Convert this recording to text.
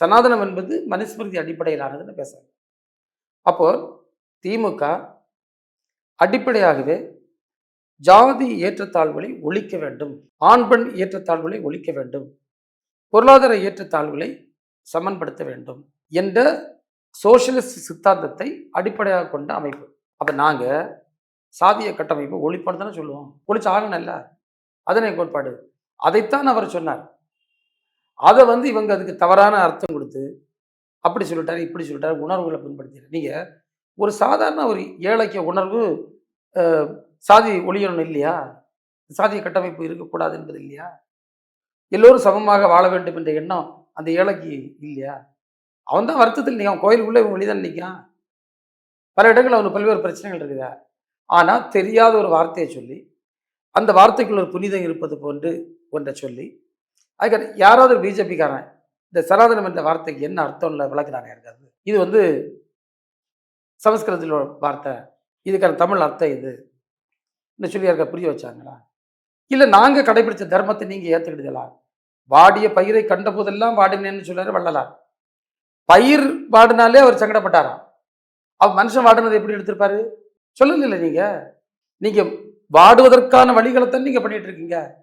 சனாதனம் என்பது மனுஸ்மிருதி அடிப்படையிலானதுன்னு பேசுறாங்க. அப்போ திமுக அடிப்படையாகவே ஜாதி ஏற்றத்தாழ்வுகளை ஒழிக்க வேண்டும் ஆண் பெண் ஏற்றத்தாழ்வுகளை ஒழிக்க வேண்டும் பொருளாதார ஏற்றத்தாழ்வுகளை சமன்படுத்த வேண்டும் என்ற சோசியலிஸ்ட் சித்தாந்தத்தை அடிப்படையாக கொண்ட அமைப்பு. அப்போ நாங்கள் சாதிய கட்டமைப்பு ஒழிப்பான்னு தானே சொல்லுவோம். ஒழிச்சு ஆகணும்ல? அதனை கோட்பாடு. அதைத்தான் அவர் சொன்னார். அதை வந்து இவங்க அதுக்கு தவறான அர்த்தம் கொடுத்து அப்படி சொல்லிட்டாரு இப்படி சொல்லிட்டாரு உணர்வுகளை பின்படுத்தி நீங்கள் ஒரு சாதாரண ஒரு ஏழைக்க உணர்வு சாதி ஒழியணும் இல்லையா? சாதிய கட்டமைப்பு இருக்கக்கூடாது என்பது இல்லையா? எல்லோரும் சமமாக வாழ வேண்டும் என்ற எண்ணம் அந்த ஏழைக்கு இல்லையா? அவன் தான் வருத்தத்தில் நிற்கான் கோயிலுக்குள்ளே இவன் வெளிதான் நிற்கான் பல இடங்களில் அவனுக்கு பல்வேறு பிரச்சனைகள் இருக்குதா? ஆனால் தெரியாத ஒரு வார்த்தையை சொல்லி அந்த வார்த்தைக்குள்ள ஒரு புனிதம் இருப்பது போன்று ஒன்றை சொல்லி அதுக்கு யாராவது ஒரு பிஜேபிக்காரன் இந்த சனாதனம் என்ற வார்த்தைக்கு என்ன அர்த்தம்ல விளக்குறாங்க இருக்காது இது வந்து சமஸ்கிருதத்தில் வார்த்தை. இதுக்கான தமிழ் அர்த்தம் இது. இன்னும் சொல்லி யாருக்கா புரிய வச்சாங்களா? இல்லை நாங்கள் கடைபிடிச்ச தர்மத்தை நீங்கள் ஏற்றுக்கிட்டீங்களா வாடிய பயிரை கண்ட போதெல்லாம் வாடினேன்னு சொல்லாரு வள்ளலார். பயிர் வாடினாலே அவர் சங்கடப்பட்டாராம். அவர் மனுஷன் வாடினதை எப்படி எடுத்திருப்பாரு? சொல்லல நீங்கள் நீங்கள் வாடுவதற்கான வழிகளை தான் நீங்கள் பண்ணிட்டு இருக்கீங்க.